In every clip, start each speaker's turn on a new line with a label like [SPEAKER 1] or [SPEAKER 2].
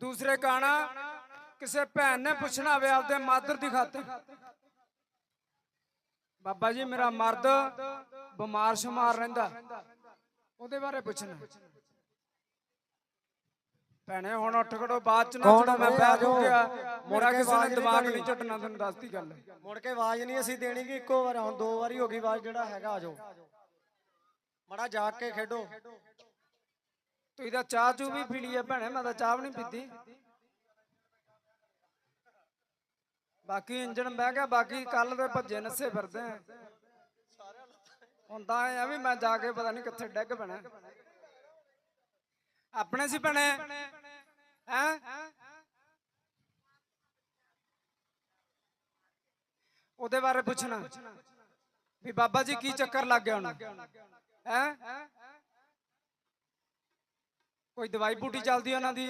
[SPEAKER 1] ਦੂਸਰੇ ਗਾਣਾ ਕਿਸੇ ਭੈਣ ਨੇ ਪੁੱਛਣਾ ਹੋਵੇ ਆਪਦੇ ਮਾਦਰ ਦੀ ਖਾਤਰ। ਬਾਬਾ ਜੀ ਮੇਰਾ ਮਰਦ ਬਿਮਾਰ ਸ਼ਮਾਰ ਰਹਿੰਦਾ। ਉਹਦੇ ਬਾਰੇ ਪੁੱਛਣਾ। ਭੈਣੇ ਹੁਣ ਉੱਠ ਖੜੋ ਬਾਅਦ ਚ ਨਾ ਜਦੋਂ ਮੈਂ
[SPEAKER 2] ਆਜੋ।
[SPEAKER 1] ਜੂਗਾ
[SPEAKER 2] ਮੁੜ ਕੇ
[SPEAKER 1] ਕਿਸੇ ਨੇ ਦਿਮਾਗ। ਨਹੀਂ ਝਟਣਾ ਤੈਨੂੰ ਦੱਸਦੀ ਗੱਲ।
[SPEAKER 2] ਮੁੜ ਕੇ ਆਵਾਜ਼ ਨਹੀਂ ਅਸੀਂ ਦੇਣੀ ਕਿ ਇੱਕੋ ਵਾਰ ਹੁਣ ਦੋ ਵਾਰੀ ਹੋ ਗਈ ਆਵਾਜ਼ ਜਿਹੜਾ ਹੈਗਾ ਆਜੋ ਮੜਾ ਜਾ ਕੇ ਖੇਡੋ।
[SPEAKER 1] ਤੁਸੀਂ ਤਾਂ ਚਾਹ ਚੂ ਵੀ ਪੀ ਲਈ ਹੈ ਭੈਣੇ, ਮੈਂ ਤਾਂ ਚਾਹ ਵੀ ਨਹੀਂ ਪੀਤੀ। ਬਾਕੀ ਇੰਜਣ ਬਹਿ ਗਿਆ, ਬਾਕੀ ਕੱਲ ਦੇ ਭੱਜੇ ਨੱਸੇ ਫਿਰਦੇ ਆ। ਹੁਣ ਆ ਵੀ ਮੈਂ ਜਾ ਕੇ ਪਤਾ ਨਹੀਂ ਕਿੱਥੇ ਡਿੱਗ ਪੈਣਾ। ਆਪਣੇ ਸੀ ਭੈਣੇ। ਹੈ? ਉਹਦੇ ਬਾਰੇ ਪੁੱਛਣਾ। ਵੀ ਬਾਬਾ ਜੀ ਕੀ ਚੱਕਰ ਲੱਗ ਗਿਆ ਉਹਨੂੰ? ਹੈ? ਕੋਈ ਦਵਾਈ ਬੂਟੀ ਚੱਲਦੀ ਉਹਨਾਂ ਦੀ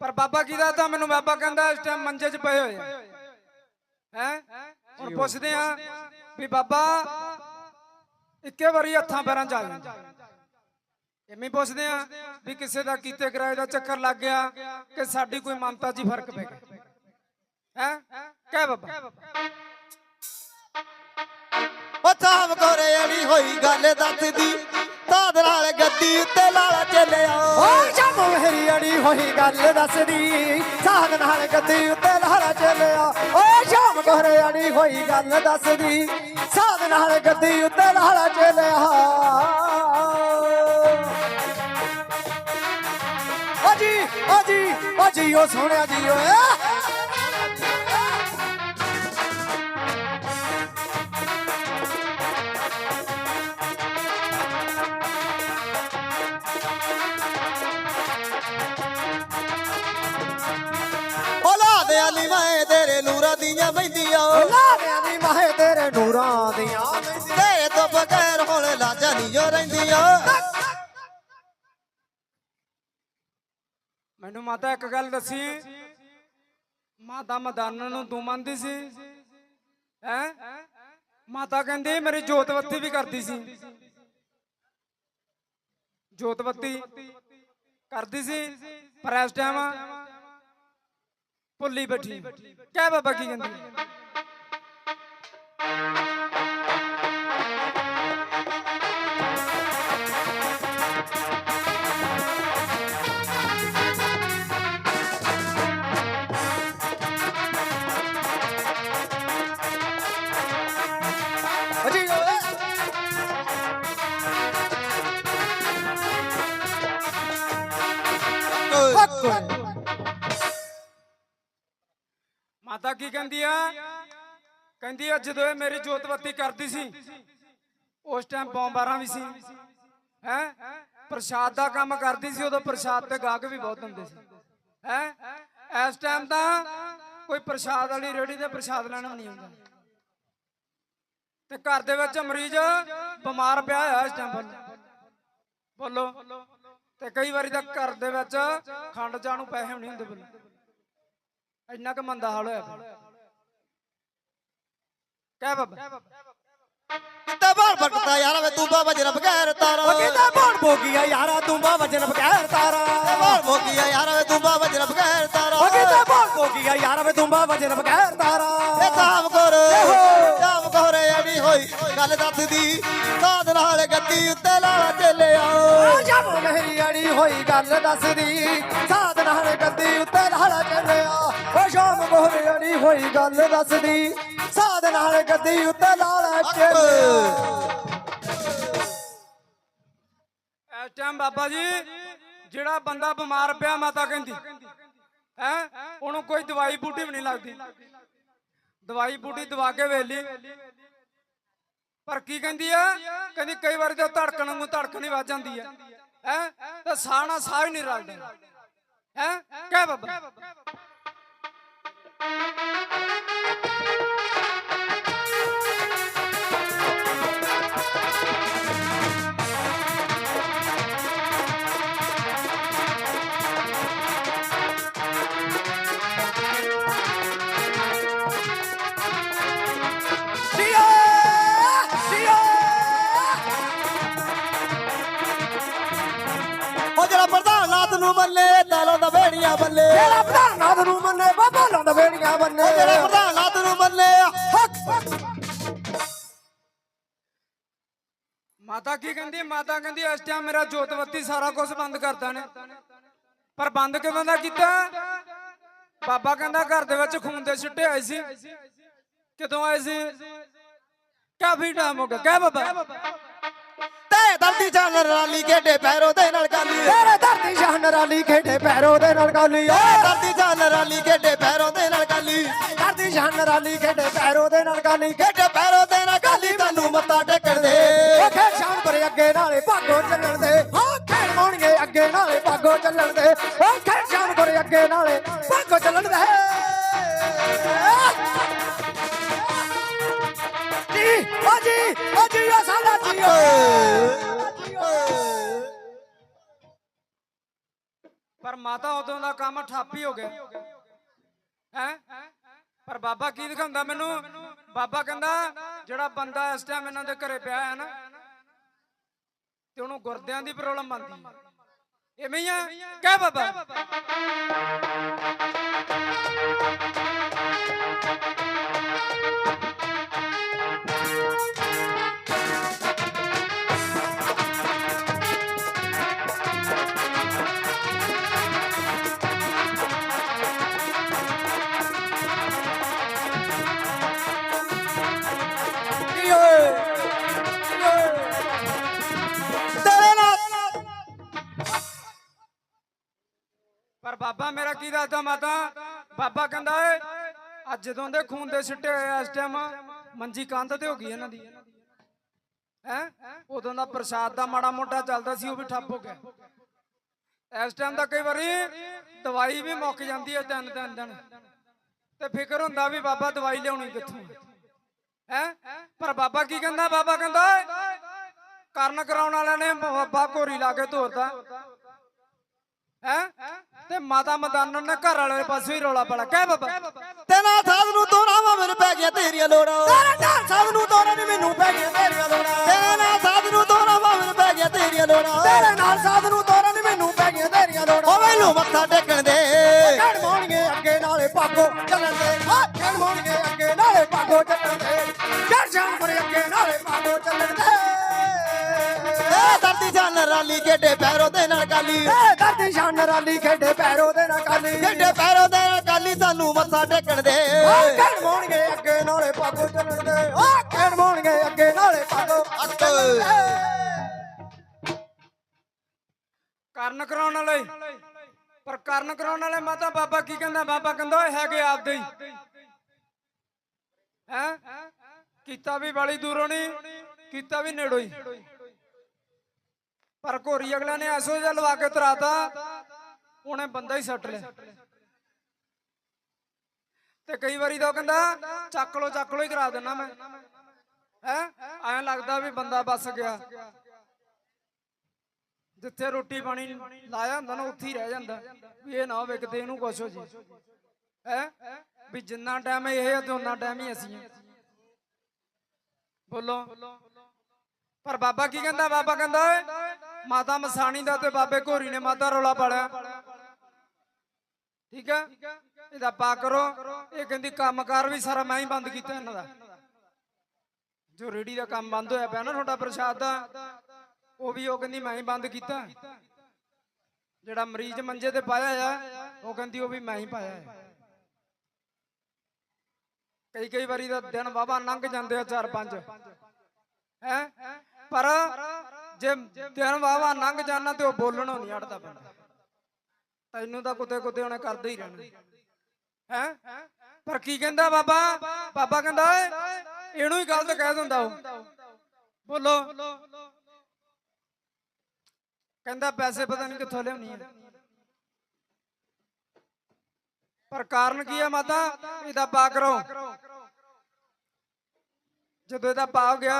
[SPEAKER 1] ਪਰ ਬਾਬਾ ਕੀ ਦਾ ਤਾਂ ਮੈਨੂੰ ਬਾਬਾ ਕਹਿੰਦਾ ਇਸ ਟਾਈਮ ਮੰਜੇ 'ਚ ਪਏ ਹੋਏ ਆ। ਹੈ? ਹੁਣ ਪੁੱਛਦੇ ਆ ਵੀ ਬਾਬਾ ਇੱਕੇ ਵਾਰੀ ਹੱਥਾਂ ਪੈਰਾਂ 'ਚ ਆ ਜਾਂਦਾ ਐਵੇਂ ਪੁੱਛਦੇ ਆ ਵੀ ਕਿਸੇ ਦਾ ਕੀਤੇ ਕਰਾਏ ਦਾ ਚੱਕਰ ਲੱਗ ਗਿਆ ਕਿ ਸਾਡੀ ਕੋਈ ਮਮਤਾ 'ਚ ਹੀ ਫ਼ਰਕ ਪੈ ਗਿਆ। ਹੈ? ਕਹਿ ਬਾਬਾ।
[SPEAKER 2] ਉਹ ਚਾਮ ਕੋਰੇ ਅੜੀ ਹੋਈ ਗੱਲ ਦੱਸਦੀ। ਤਾਦ ਨਾਲ ਗੱਦੀ ਉੱਤੇ ਲਾਲਾ ਚੱਲਿਆ। ਓ ਸ਼ਾਮ ਮੇਰੀ ਅੜੀ ਹੋਈ ਗੱਲ ਦੱਸਦੀ। ਸਾਧ ਨਾਲ ਗੱਦੀ ਉੱਤੇ ਲਾਲਾ ਚੱਲਿਆ। ਓ ਸ਼ਾਮ ਕੋਰੇ ਅੜੀ ਹੋਈ ਗੱਲ ਦੱਸਦੀ। ਸਾਧ ਨਾਲ ਗੱਦੀ ਉੱਤੇ ਲਾਲਾ ਚੱਲਿਆ। ਅਜੀ ਜੀ ਅਜੀ ਜੀ ਓ ਜੀ ਓ ਸੋਹਣਿਆ ਜੀ ਓਏ। ਨੂਰਾਂ ਦੀਆਂ ਮਹਿੰਦੀਆਂ। ਔਲਾਦ ਅਲੀ ਮੈਂ ਤੇਰੇ ਨੂਰਾਂ ਦੀਆਂ ਤੇਰੇ ਤੋਂ ਬਗੈਰ ਹੁਣ ਲਾਜਾਂ ਨਹੀਂ ਜੋ ਰਹਿੰਦੀਆਂ।
[SPEAKER 1] ਮੈਨੂੰ ਮਾਤਾ ਇੱਕ ਗੱਲ ਦੱਸੀ। ਮਾਤਾ ਮਦਾਨ ਨੂੰ ਤੂੰ ਮੰਨਦੀ ਸੀ? ਹੈ? ਮਾਤਾ ਕਹਿੰਦੀ ਮੇਰੀ ਜੋਤਵੱਤੀ ਵੀ ਕਰਦੀ ਸੀ। ਜੋਤਵੱਤੀ ਕਰਦੀ ਸੀ ਪਰ ਇਸ ਟਾਈਮ ਭੁੱਲੀ ਬੈਠੀ। ਕਹਿ ਬਾਬਾ ਕੀ ਕਹਿੰਦੀ? ਕੀ ਕਹਿੰਦੀ ਆ ਕਹਿੰਦੀ ਆ, ਜਦੋਂ ਇਹ ਮੇਰੀ ਜੋਤਵੱਤੀ ਕਰਦੀ ਸੀ, ਉਸ ਟਾਈਮ ਬੰਬਾਰਾਂ ਵੀ ਸੀ, ਹੈ? ਪ੍ਰਸ਼ਾਦ ਦਾ ਕੰਮ ਕਰਦੀ ਸੀ, ਉਦੋਂ ਪ੍ਰਸ਼ਾਦ ਤੇ ਗਾਹਕ ਵੀ ਬਹੁਤ ਹੁੰਦੇ ਸੀ, ਹੈ? ਇਸ ਟਾਈਮ ਤਾਂ ਕੋਈ ਪ੍ਰਸ਼ਾਦ ਵਾਲੀ ਰੇੜੀ ਤੇ ਪ੍ਰਸ਼ਾਦ ਲੈਣਾ ਨਹੀਂ ਆਉਂਦਾ। ਤੇ ਘਰ ਦੇ ਵਿੱਚ ਮਰੀਜ਼ ਬਿਮਾਰ ਪਿਆ ਹੋਇਆ ਇਸ ਟਾਈਮ ਬੋਲੋ। ਤੇ ਕਈ ਵਾਰੀ ਤਾਂ ਘਰ ਦੇ ਵਿੱਚ ਖੰਡ ਚਾਹ ਨੂੰ ਪੈਸੇ ਵੀ ਨਹੀਂ ਹੁੰਦੇ ਬੋਲੋ। ਇੰਨਾ ਕੁ ਮੰਦਾ ਹਾਲ ਹੋਇਆ ਪਿਆ। ਕਹਿ ਬਾਬਾ।
[SPEAKER 2] ਕਿੱਦਾਂ ਬਾਣ ਭਟਕਦਾ ਯਾਰਾ ਵੇ ਤੂੰ ਬਾਬਾ ਜਨ ਬਗੈਰ ਤਾਰਾ।
[SPEAKER 3] ਉਹ ਕਿਤੇ ਬੋੜ ਬੋਗੀਆ ਯਾਰਾ ਤੂੰ ਬਾ ਵਜਨ ਬਗੈਰ ਤਾਰਾ।
[SPEAKER 2] ਬਾਣ ਭੋਗੀਆ ਯਾਰਾ ਵੇ ਤੂੰ ਬਾਬਾ ਜਨ ਬਗੈਰ ਤਾਰਾ।
[SPEAKER 3] ਉਹ ਕਿਤੇ ਬੋੜ ਬੋਗੀਆ ਯਾਰਾ ਵੇ ਤੂੰ ਬਾ ਵਜਨ ਬਗੈਰ ਤਾਰਾ।
[SPEAKER 2] ਇਹ ਤਾਮ ਕੋਰ ਤਾਮ ਕੋਰੇ ਅੜੀ ਹੋਈ ਗੱਲ ਦੱਸਦੀ ਸਾਧ ਨਾਲ ਗੱਦੀ ਉੱਤੇ ਲਾਲਾ ਚੱਲਿਆ।
[SPEAKER 3] ਓ ਜਬ ਮੇਰੀ ਅੜੀ ਹੋਈ ਗੱਲ ਦੱਸਦੀ ਸਾਧ ਨਾਲ ਗੱਦੀ ਉੱਤੇ ਲਾਲਾ ਚੱਲਿਆ। ਓ ਸ਼ਾਮ ਮੋਹਰੇ ਅੜੀ ਹੋਈ ਗੱਲ ਦੱਸਦੀ ਸਾਧ ਨਾਲ ਗੱਦੀ ਉੱਤੇ ਲਾਲਾ ਚੱਲਿਆ।
[SPEAKER 1] ਇਸ ਟਾਈਮ ਬਾਬਾ ਜੀ ਜਿਹੜਾ ਬੰਦਾ ਬਿਮਾਰ ਪਿਆ ਮਾਤਾ ਕਹਿੰਦੀ ਹੈ? ਉਹਨੂੰ ਕੋਈ ਦਵਾਈ ਬੂਟੀ ਵੀ ਨਹੀਂ ਲੱਗਦੀ। ਦਵਾਈ ਬੂਟੀ ਦਵਾ ਕੇ ਵੇਲੀ। ਪਰ ਕੀ ਕਹਿੰਦੀ ਆ? ਕਹਿੰਦੀ ਕਈ ਵਾਰ ਜਦੋਂ ਧੜਕਣ ਨੂੰ ਧੜਕਣ ਹੀ ਵੱਜ ਜਾਂਦੀ ਹੈ ਹੈ? ਤੇ ਸਾਹ ਨਾਲ ਸਾਹ ਹੀ ਨਹੀਂ ਰਲਦੇ। ਹੈ? ਕਹਿ ਬਾਬਾ।
[SPEAKER 2] ਜਿਹੜਾ ਪ੍ਰਧਾਨ ਨਾਥ ਨੂੰ ਬੱਲੇ ਤਾਲੋ ਦਾ ਬੇੜੀਆਂ
[SPEAKER 3] ਨਾ ਬੰਨੇ
[SPEAKER 2] ਮੇਰੇ ਪ੍ਰਧਾਨ ਤੈਨੂੰ ਬੰਨੇ ਆ।
[SPEAKER 1] ਮਾਤਾ ਕੀ ਕਹਿੰਦੀ ਮਾਤਾ ਕਹਿੰਦੀ ਇਸ ਟਾਈਮ ਮੇਰਾ ਜੋਤਵੱਤੀ ਸਾਰਾ ਕੁਝ ਬੰਦ ਕਰਤਾ ਨੇ। ਪਰ ਬੰਦ ਕਿਵੇਂ ਦਾ ਕੀਤਾ? ਬਾਬਾ ਕਹਿੰਦਾ ਘਰ ਦੇ ਵਿੱਚ ਖੂਨ ਦੇ ਛਿੱਟੇ ਆਏ ਸੀ। ਕਿਦੋਂ ਆਏ ਸੀ? ਕਾਫੀ ਟਾਈਮ ਹੋ ਗਿਆ। ਕਹਿ ਬਾਬਾ।
[SPEAKER 2] ਤੇ ਦਰਦੀ ਜਾਨ ਰਾਲੀ ਖੇਡੇ ਪੈਰੋ ਦੇ ਨਾਲ ਕਾਲੀ
[SPEAKER 3] ਤੇਰੇ ਧਰਤੀ ਸ਼ਾਨ ਰਾਲੀ ਖੇਡੇ ਪੈਰੋ ਦੇ ਨਾਲ ਕਾਲੀ ਓ
[SPEAKER 2] ਦਰਦੀ ਜਾਨ ਰਾਲੀ ਖੇਡੇ ਪੈਰੋ ਦੇ ਨਾਲ ਕਾਲੀ
[SPEAKER 3] ਧਰਤੀ ਸ਼ਾਨ ਰਾਲੀ ਖੇਡੇ ਪੈਰੋ ਦੇ ਨਾਲ ਕਾਲੀ
[SPEAKER 2] ਖੇਡੇ ਪੈਰੋ ਦੇ ਨਾਲ ਕਾਲੀ ਤੈਨੂੰ ਮੱਤਾ ਟੇਕਣ ਦੇ।
[SPEAKER 3] ਉਹ ਖੇਡ ਪਰ ਅੱਗੇ ਨਾਲੇ ਭਾਗੋ ਚੱਲਣ ਦੇ। ਹਾਂ ਖੇਡ ਮੋਣਗੇ ਅੱਗੇ ਨਾਲੇ ਭਾਗੋ ਚੱਲਣ ਦੇ। ਉਹ ਖੇਡ ਸ਼ਾਮ ਪਰ ਅੱਗੇ ਨਾਲੇ ਭਾਗੋ ਚੱਲਣ ਦੇ। ਜੀ ਓ ਜੀ ਓ ਸਾਡਾ ਜੀ
[SPEAKER 1] ਪਰ ਮਾਤਾ ਉਦੋਂ ਦਾ ਕੰਮ ਠੱਪ ਹੀ ਹੋ ਗਿਆ। ਹੈ? ਪਰ ਬਾਬਾ ਕੀ ਦਿਖਾਉਂਦਾ ਮੈਨੂੰ? ਬਾਬਾ ਕਹਿੰਦਾ, ਜਿਹੜਾ ਬੰਦਾ ਇਸ ਟਾਈਮ ਇਹਨਾਂ ਦੇ ਘਰੇ ਪਿਆ ਹੈ ਨਾ, ਤੇ ਉਹਨੂੰ ਗੁਰਦਿਆਂ ਦੀ ਪ੍ਰੋਬਲਮ ਬਣਦੀ ਹੈ। ਐਵੇਂ ਹੀ ਆ? ਕਹਿ ਬਾਬਾ।
[SPEAKER 2] ਕੀ
[SPEAKER 1] ਬਾਬਾ ਮੇਰਾ ਕੀ ਦੱਸਦਾ ਮਾਤਾ? ਬਾਬਾ ਕਹਿੰਦਾ ਏ, ਅੱਜ ਜਦੋਂ ਦੇ ਖੂਨ ਦੇ ਛਿੱਟੇ ਹੋਏ ਇਸ ਟਾਈਮ ਮੰਜੀ ਕੰਧ ਤੇ ਹੋ ਗਈ ਇਹਨਾਂ ਦੀ। ਹੈ? ਉਦੋਂ ਦਾ ਪ੍ਰਸ਼ਾਦ ਦਾ ਮਾੜਾ ਮੋਟਾ ਚੱਲਦਾ ਸੀ, ਉਹ ਵੀ ਠੱਪ ਹੋ ਗਿਆ। ਇਸ ਟਾਈਮ ਦਾ ਕਈ ਵਾਰੀ ਦਵਾਈ ਵੀ ਮੁੱਕ ਜਾਂਦੀ ਹੈ ਤਿੰਨ ਤਿੰਨ ਦਿਨ। ਤੇ ਫਿਕਰ ਹੁੰਦਾ ਵੀ ਬਾਬਾ ਦਵਾਈ ਲਿਆਉਣੀ ਕਿੱਥੋਂ ਹੈ। ਪਰ ਬਾਬਾ ਕੀ ਕਹਿੰਦਾ? ਬਾਬਾ ਕਹਿੰਦਾ ਕਰਨ ਕਰਾਉਣ ਵਾਲਿਆਂ ਨੇ ਬਾਬਾ ਘੋਰੀ ਲਾ ਕੇ ਧੋਰਦਾ ਹੈ? ਤੇ ਮਾਤਾ ਮਦਾਨਨ ਨੇ ਘਰ ਵਾਲੇ ਪਾਸੇ ਹੀ ਰੋਲਾ ਪਾਲਾ। ਕਹਿ ਬਾਬਾ।
[SPEAKER 2] ਤੇ ਨਾ ਸਾਧ ਨੂੰ ਤੋਰਾਵਾ ਮੇਰੇ ਪੈ ਗਿਆ ਤੇਰੀਆਂ ਲੋੜਾਂ।
[SPEAKER 3] ਤੇਰੇ ਨਾਲ ਸਭ ਨੂੰ ਤੋਰਨ ਨੀ ਮੈਨੂੰ ਪੈ ਗਈਆਂ ਤੇਰੀਆਂ ਲੋੜਾਂ।
[SPEAKER 2] ਤੇ ਨਾ ਸਾਧ ਨੂੰ ਤੋਰਾਵਾ ਮੇਰੇ ਪੈ ਗਿਆ ਤੇਰੀਆਂ ਲੋੜਾਂ।
[SPEAKER 3] ਤੇਰੇ ਨਾਲ ਸਾਧ ਨੂੰ ਤੋਰਨ ਨੀ ਮੈਨੂੰ ਪੈ ਗਈਆਂ ਤੇਰੀਆਂ ਲੋੜਾਂ।
[SPEAKER 2] ਉਹ ਮੈਨੂੰ ਮੱਥਾ ਟੇਕਣ ਦੇ।
[SPEAKER 3] ਖੜ ਮੋਣਗੇ ਅੱਗੇ ਨਾਲੇ ਭਾਗੋ ਚੱਲਣ ਦੇ। ਹਾਂ ਖੜ ਮੋਣਗੇ ਅੱਗੇ ਨਾਲੇ ਭਾਗੋ ਚੱਲਣ ਦੇ। ਚੜ ਸ਼ਾਮ ਪਰ ਅੱਗੇ ਨਾਲੇ ਭਾਗੋ ਚੱਲਣ ਦੇ।
[SPEAKER 2] ਏ ਦਰਦੀ ਜਾਨ ਰਾਲੀ ਖੇਡੇ ਪੈਰੋ ਦੇ ਨਾਲ ਕਾਲੀ।
[SPEAKER 3] ਏ ਦਰਦੀ ਸ਼ਾਨ ਰਾਲੀ ਖੇਡੇ ਪੈਰੋ ਦੇ ਨਾਲ ਕਾਲੀ
[SPEAKER 2] ਖੇਡੇ ਪੈਰੋ ਦੇ ਨਾਲ ਕਾਲੀ ਸਾਨੂੰ ਮੱਥਾ ਟੇਕਣ ਦੇ।
[SPEAKER 3] ਖੜ ਮੋਣਗੇ ਅੱਗੇ ਨਾਲੇ ਭਾਗੋ ਚੱਲਣ ਦੇ। ਮੋਣਗੇ ਅੱਗੇ ਨਾਲੇ ਚੱਲਣ ਦੇ।
[SPEAKER 1] ਕਰਨ ਕਰਾਉਣ ਵਾਲੇ। ਪਰ ਕਰਨ ਕਰਾਉਣ ਵਾਲੇ ਮਾਤਾ ਬਾਬਾ ਕੀ ਕਹਿੰਦਾ? ਬਾਬਾ ਕਹਿੰਦਾ ਓਏ ਹੈਗੇ ਆਪਦੇ ਹੀ। ਹੈ? ਕੀਤਾ ਵੀ ਬਾਲੀ ਦੂਰੋਂ ਨਹੀਂ ਕੀਤਾ ਵੀ ਨੇੜੋਂ ਹੀ। ਪਰ ਘੋਰੀ ਅਗਲਾ ਨੇ ਐਸੋ ਜਿਹਾ ਲਵਾ ਕੇ ਤਰਾਤਾ, ਉਹਨੇ ਬੰਦਾ ਹੀ ਸੱਟ ਲਿਆ। ਤੇ ਕਈ ਵਾਰੀ ਤਾਂ ਕਹਿੰਦਾ, ਚੱਕ ਲੋ ਚੱਕ ਲੋ ਹੀ ਕਰਾ ਦਿੰਨਾ ਮੈਂ। ਹੈ? ਐਂ ਲੱਗਦਾ ਵੀ ਬੰਦਾ ਬਸ ਗਿਆ। ਜਿੱਥੇ ਰੋਟੀ ਪਾਣੀ ਲਾਇਆ ਹੁੰਦਾ ਨਾ, ਉੱਥੇ ਹੀ ਰਹਿ ਜਾਂਦਾ। ਵੀ ਇਹ ਨਾ ਹੋਵੇ ਕਿਤੇ ਇਹਨੂੰ ਕੁਛ ਹੋ ਜੀ। ਹੈ? ਵੀ ਜਿੰਨਾ ਟਾਈਮ ਇਹ ਹੈ ਤੇ ਉਹਨਾਂ ਟਾਈਮ ਹੀ ਅਸੀਂ ਬੋਲੋ। ਪਰ ਬਾਬਾ ਕੀ ਕਹਿੰਦਾ? ਬਾਬਾ ਕਹਿੰਦਾ ਓਏ, ਮਾਤਾ ਮਸਾਣੀ ਦਾ ਤੇ ਬਾਬੇ ਘੋਰੀ ਨੇ ਮਾਤਾ ਰੌਲਾ ਪਾਲਿਆ। ਠੀਕ ਹੈ? ਇਹਦਾ ਪਾ ਕਰੋ। ਇਹ ਕਹਿੰਦੀ ਕੰਮਕਾਰ ਵੀ ਸਾਰਾ ਮੈਂ ਹੀ ਬੰਦ ਕੀਤਾ ਇਹਨਾਂ ਦਾ। ਜੋ ਰੇੜੀ ਦਾ ਕੰਮ ਬੰਦ ਹੋਇਆ ਪਿਆ ਨਾ ਤੁਹਾਡਾ ਪ੍ਰਸ਼ਾਦ ਦਾ, ਉਹ ਵੀ ਉਹ ਕਹਿੰਦੀ ਮੈਂ ਹੀ ਬੰਦ ਕੀਤਾ। ਜਿਹੜਾ ਮਰੀਜ਼ ਮੰਜੇ ਤੇ ਪਾਇਆ ਆ, ਉਹ ਕਹਿੰਦੀ ਉਹ ਵੀ ਮੈਂ ਹੀ ਪਾਇਆ ਹੈ ਕਈ ਕਈ ਵਾਰੀ ਦਾ ਦਿਨ ਵਾਵਾ ਲੰਘ ਜਾਂਦੇ ਆ ਚਾਰ ਪੰਜ ਹੈ? ਪਰ ਜੇ ਦਿਨ ਵਾਵਾ ਲੰਘ ਜਾਣਾ ਤੇ ਉਹ ਬੋਲਣੋਂ ਨਹੀਂ ਅੜਦਾ ਬੰਦਾ। ਤੈਨੂੰ ਤਾਂ ਕੁੱਤੇ ਕੁੱਤੇ ਉਹਨੇ ਕਰਦੇ ਹੀ ਰਹਿਣਾ। ਹੈ? ਪਰ ਕੀ ਕਹਿੰਦਾ ਬਾਬਾ? ਬਾਬਾ ਕਹਿੰਦਾ, ਇਹਨੂੰ ਹੀ ਗਲਤ ਕਹਿ ਦਿੰਦਾ ਉਹ। ਬੋਲੋ। ਕਹਿੰਦਾ ਪੈਸੇ ਪਤਾ ਨਹੀਂ ਕਿੱਥੋਂ ਲਿਆਉਣੀ ਹੈ ਪਰ ਕਾਰਨ ਕੀ ਹੈ ਮਾਤਾ? ਇਹਦਾ ਪਾ ਕਰੋ ਜਦੋਂ ਇਹਦਾ ਪਾ ਗਿਆ,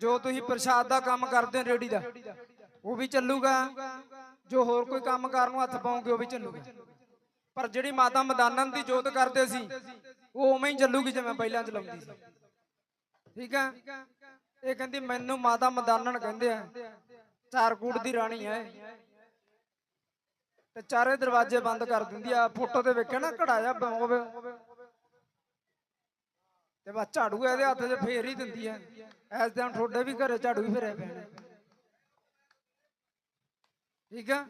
[SPEAKER 1] ਜੋ ਤੁਸੀਂ ਪ੍ਰਸ਼ਾਦ ਦਾ ਕੰਮ ਕਰਦੇ ਹੋ ਰੇੜੀ ਦਾ, ਉਹ ਵੀ ਚੱਲੂਗਾ। ਜੋ ਹੋਰ ਕੋਈ ਕੰਮ ਕਰਨ ਨੂੰ ਹੱਥ ਪਾਉਂਗੇ, ਉਹ ਵੀ ਚੱਲੂਗਾ। ਪਰ ਜਿਹੜੀ ਮਾਤਾ ਮਦਾਨਨ ਦੀ ਜੋਤ ਕਰਦੇ ਸੀ, ਉਹ ਉਵੇਂ ਹੀ ਚੱਲੂਗੀ ਜਿਵੇਂ ਪਹਿਲਾਂ ਚਲਾਉਂਦੀ ਸੀ। ਠੀਕ ਹੈ ਇਹ ਕਹਿੰਦੀ, ਮੈਨੂੰ ਮਾਤਾ ਮਦਾਨਨ ਕਹਿੰਦੇ ਆ, ਚਾਰ ਕੂੜ ਦੀ ਰਾਣੀ ਹੈ ਤੇ ਚਾਰੇ ਦਰਵਾਜ਼ੇ ਬੰਦ ਕਰ ਦਿੰਦੀ ਆ। ਫੋਟੋ ਤੇ ਵੇਖਿਆ ਨਾ ਘੜਾ ਜਾ ਹੋਵੇ। ਤੇ ਬਸ ਝਾੜੂ ਇਹਦੇ ਹੱਥ 'ਚ ਫੇਰ ਹੀ ਦਿੰਦੀ ਐ ਐਸ ਦਿਨ ਤੁਹਾਡੇ ਵੀ ਘਰੇ ਝਾੜੂ ਹੀ ਫੇਰੇ ਪੈਣੇ ਠੀਕ ਆ?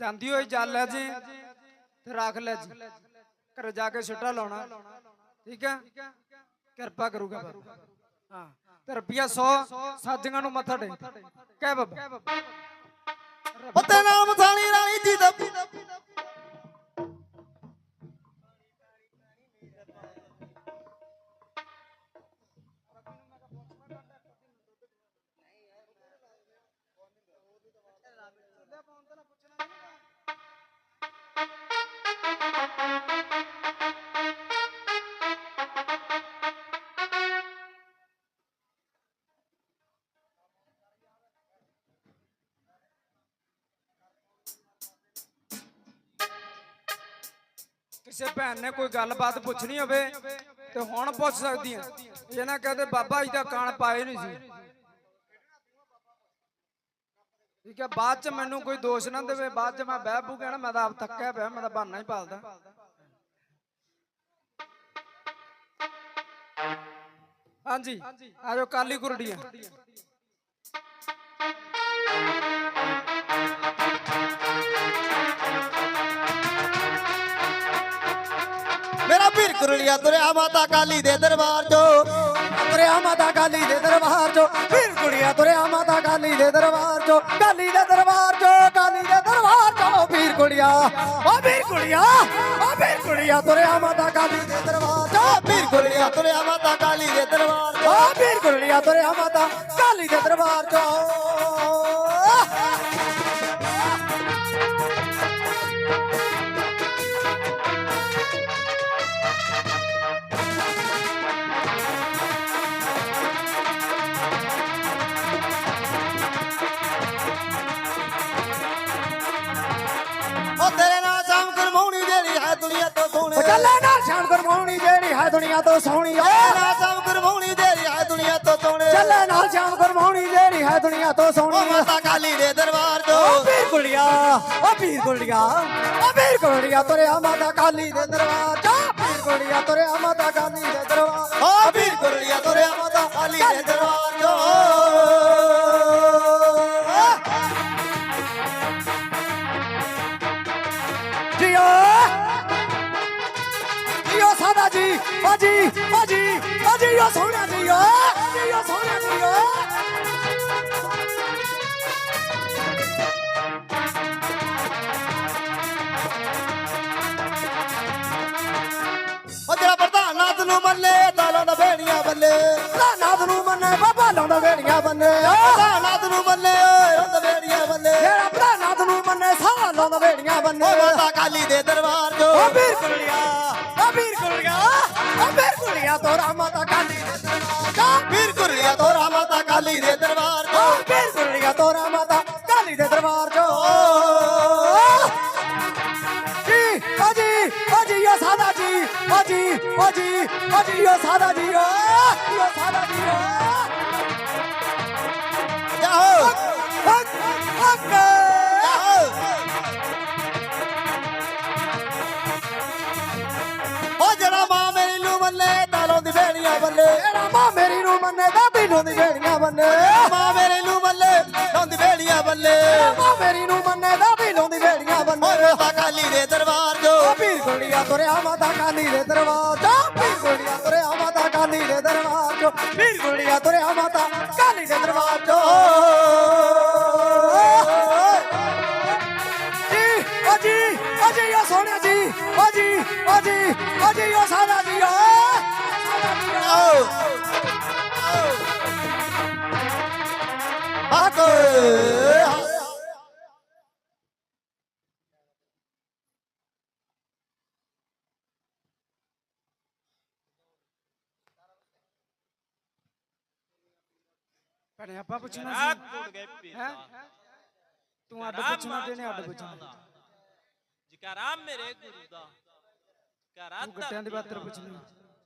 [SPEAKER 1] ਜਾਂਦੀ ਹੋਈ ਜਲ ਲੈ ਜੀ ਤੇ ਰੱਖ ਲੈ ਜੀ। ਘਰੇ ਜਾ ਕੇ ਛਿੱਟਾ ਲਾਉਣਾ। ਠੀਕ ਆ? ਕਿਰਪਾ ਕਰੂਗਾ ਬਾਬਾ। ਹਾਂ, ਤੇ ਰੁਪਿਆ 100 ਸਾਜੀਆਂ ਨੂੰ ਮੱਥਾ ਟੇਕ। ਕਹਿ ਬਾਬਾ।
[SPEAKER 2] ਪਤੇ ਨਾਮ ਸਾਣੀ ਰਾਣੀ ਜੀ ਦਾ
[SPEAKER 1] ਕਿਸੇ ਭੈਣ ਨੇ ਕੋਈ ਗੱਲਬਾਤ ਪੁੱਛਣੀ ਹੋਵੇ ਤੇ ਹੁਣ ਪੁੱਛ ਸਕਦੀ ਹੈ ਇਹ ਕਹਦੇ ਬਾਬਾ ਜੀ ਦਾ ਕਾਨ ਪਾਏ ਨਹੀਂ ਸੀ। ਠੀਕ ਹੈ, ਬਾਅਦ ਚ ਮੈਨੂੰ ਕੋਈ ਦੋਸ਼ ਨਾ ਦੇਵੇ, ਬਾਅਦ ਚ ਮੈਂ ਬਹਿ ਬੂ ਕਹਿਣਾ ਮੈਂ ਤਾਂ ਆਪ ਥੱਕਿਆ ਪਿਆ, ਮੈਂ ਤਾਂ ਬਹਾਨਾ ਹੀ ਪਾਲਦਾ। ਹਾਂਜੀ ਆਜੋ ਕਾਲੀ ਗੁਰੜੀਆਂ
[SPEAKER 2] ਮੇਰਾ ਕੁਰਲੀਆ ਤੁਰਿਆ ਮਾਤਾ ਕਾਲੀ ਦੇ ਦਰਬਾਰ ਚੋ।
[SPEAKER 3] ਤੁਰਿਆ ਮਾਤਾ ਕਾਲੀ ਦੇ ਦਰਬਾਰ ਚੋ। ਵੀਰ ਕੁੜੀਆ ਤੁਰਿਆ ਮਾਤਾ ਕਾਲੀ ਦੇ ਦਰਬਾਰ ਚੋ। ਕਾਲੀ ਦੇ ਦਰਬਾਰ ਚੋ ਕਾਲੀ ਦੇ ਦਰਬਾਰ ਚੋਂ। ਵੀਰ ਕੁੜੀਆ ਓ ਵੀਰ ਕੁੜੀਆ ਓ ਵੀਰ ਕੁੜੀਆ ਤੁਰਿਆ ਮਾਤਾ ਕਾਲੀ ਦੇ ਦਰਬਾਰ ਚੋ।
[SPEAKER 2] ਵੀਰ ਕੁਰਲੀਆ ਤੁਰਿਆ ਮਾਤਾ ਕਾਲੀ ਦੇ ਦਰਬਾਰ ਚੋ।
[SPEAKER 3] ਓ ਵੀਰ ਕੁੜੀਆ ਤੁਰਿਆ ਮਾਤਾ ਕਾਲੀ ਦੇ ਦਰਬਾਰ ਚੋਂ।
[SPEAKER 2] ਦੁਨੀਆ ਤੋਂ ਸੋਹਣੀ
[SPEAKER 3] ਓ ਨਾਲ
[SPEAKER 2] ਸ਼ਾਮ ਕਰਮਾਉਣੀ ਜਿਹੜੀ ਹੈ ਦੁਨੀਆ ਤੋਂ ਸੋਹਣੀ।
[SPEAKER 3] ਚੱਲੇ ਨਾਲ ਸ਼ਾਨ ਕਰਵਾਉਣੀ ਜਿਹੜੀ ਹੈ ਦੁਨੀਆ ਤੋਂ ਸੋਹਣੀ
[SPEAKER 2] ਮਾਤਾ ਕਾਲੀ ਦੇ ਦਰਬਾਰ
[SPEAKER 3] ਓ
[SPEAKER 2] ਚੋ
[SPEAKER 3] ਵੀਰ ਕੁੜੀਆ ਓ ਵੀਰ ਕੁੜੀਆ ਓ ਵੀਰ ਕੁੜੀਆ ਤੁਰਿਆ ਮਾਤਾ ਕਾਲੀ ਦੇ ਦਰਬਾਰ ਚੋਂ ਵੀਰ ਕੁੜੀਆ ਤੁਰਿਆ ਮਾਤਾ ਕਾਲੀ ਦੇ ਦਰਬਾਰ
[SPEAKER 2] ਓ ਵੀਰ ਕੁਰਲੀਆ ਤੁਰਿਆ ਮਾਤਾ ਕਾਲੀ ਦੇ ਦਰਬਾਰ ਚੋ
[SPEAKER 3] ਜੀਓ ਸਾਦਾ ਜੀ ਬਾਜੀ ਬਾਜੀ ਬਾਜੀ ਓ ਸੋਹਣਾ ਜੀਓ ਜੀਓ ਸੋਹਣਾ ਜੀਓ
[SPEAKER 2] ਉਹ। ਜਿਹੜਾ ਪ੍ਰਧਾਨ ਨਾਥ ਨੂੰ ਮੰਨੇ ਤਾਲਾਂ ਦਾ ਬੇੜੀਆਂ ਬੱਲੇ
[SPEAKER 3] ਨਾਥ ਨੂੰ ਮੰਨੇ ਬਾਬਾ ਲਾਉਂਦਾ ਵੇੜੀਆਂ ਬੰਨੇ
[SPEAKER 2] ਪ੍ਰਧਾਨ ਨਾਥ ਨੂੰ ਮੰਨੇ ਉਹ ਬੇੜੀਆਂ ਬੱਲੇ
[SPEAKER 3] ਜਿਹੜਾ ਭਰਾ ਨਾਥ ਨੂੰ ਮੰਨੇ ਸਾਹ ਲਾਉਂਦਾ ਵੇੜੀਆਂ ਬੰਨੇ।
[SPEAKER 2] ਓ ਮਾਤਾ ਕਾਲੀ ਦੇ ਦਰਬਾਰ ਚੋ।
[SPEAKER 3] ਓ ਵੀਰ ਕੁੜੀਆ ਓ ਵੀਰ ਕੁੜੀਆ ਓ ਵੀਰ ਕੁੜੀਆ ਤੋਰਾ ਮਾਤਾ ਕਾਲੀ ਦੇ ਦਰਬਾਰ
[SPEAKER 2] ਵੀਰ ਕੁਰਲੀਆ ਤੋਰਾ ਮਾਤਾ ਕਾਲੀ ਦੇ ਦਰਬਾਰ
[SPEAKER 3] ਓ
[SPEAKER 2] ਚੋ
[SPEAKER 3] ਵੀਰ ਕੁੜੀਆ ਤੋਰਾ ਮਾਤਾ ਕਾਲੀ ਦੇ ਦਰਬਾਰ ਚੋਂ। ਜੀ ਬਾਜੀ ਬਾਜੀ ਓ ਸਾਦਾ ਜੀ ਬਾਜੀ ਬਾਜੀ ਬਾਜੀ ਓ ਸਾਦਾ ਜੀ ਓ ਓ ਸਾਦਾ ਜੀ ਓ।
[SPEAKER 2] ਜਾਓ।
[SPEAKER 3] ਹੱਕ ਹੱਕ।
[SPEAKER 2] ਦੀ ਬੱਲੇ
[SPEAKER 3] ਜਿਹੜਾ ਮਾਂ ਮੇਰੀ ਨੂੰ ਮੰਨੇ ਦਾ ਪੀਣੋਂ ਦੀ ਵੇੜੀਆਂ ਬੰਨੇ।
[SPEAKER 2] ਮਾਂ ਮੇਰੇ ਨੂੰ ਬੱਲੇ ਲਾਉਂਦੀ ਬੇੜੀਆਂ ਬੱਲੇ
[SPEAKER 3] ਮਾਂ ਮੇਰੀ ਨੂੰ ਮੰਨੇ ਦਾ ਪੀਣੋਂ ਦੀ ਵੇੜੀਆਂ ਬੰਨੇ।
[SPEAKER 2] ਮਾਤਾ ਕਾਲੀ ਦੇ ਦਰਬਾਰ ਜੋ।
[SPEAKER 3] ਵੀਰ ਕੁੜੀਆ ਤੁਰਿਆ ਮਾਤਾ ਕਾਲੀ ਦੇ ਦਰਬਾਰ ਚੋਂ ਵੀਰ ਕੁੜੀਆ ਤੁਰਿਆ ਮਾਤਾ ਕਾਲੀ ਦੇ ਦਰਬਾਰ ਚੋਂ ਵੀਰ ਕੁੜੀਆ ਤੁਰਿਆ ਮਾਤਾ ਕਾਲੀ ਦੇ ਦਰਬਾਰ ਜੀ। ਓ। ਜੀ ਓ ਜੀ ਓ ਸੋਹਣਿਆ ਜੀ। ਓ ਜੀ ਓ ਜੀ ਓ ਜੀ ਓ। ਸਾਦਾ ਜੀ ਓ
[SPEAKER 2] ਆਓ ਹੱਕ
[SPEAKER 1] ਭੈਣੇ ਆਪਾਂ ਪੁੱਛਣਾ
[SPEAKER 4] ਰਾਤ
[SPEAKER 1] ਸੀ
[SPEAKER 4] ਟੁੱਟ ਗਏ ਪੀਰ
[SPEAKER 1] ਹੈਂ?
[SPEAKER 4] ਦਾ
[SPEAKER 1] ਤੂੰ ਅੱਡ
[SPEAKER 4] ਰਾਮ
[SPEAKER 1] ਪੁੱਛਣਾ ਤੇ ਨੇ ਅੱਡ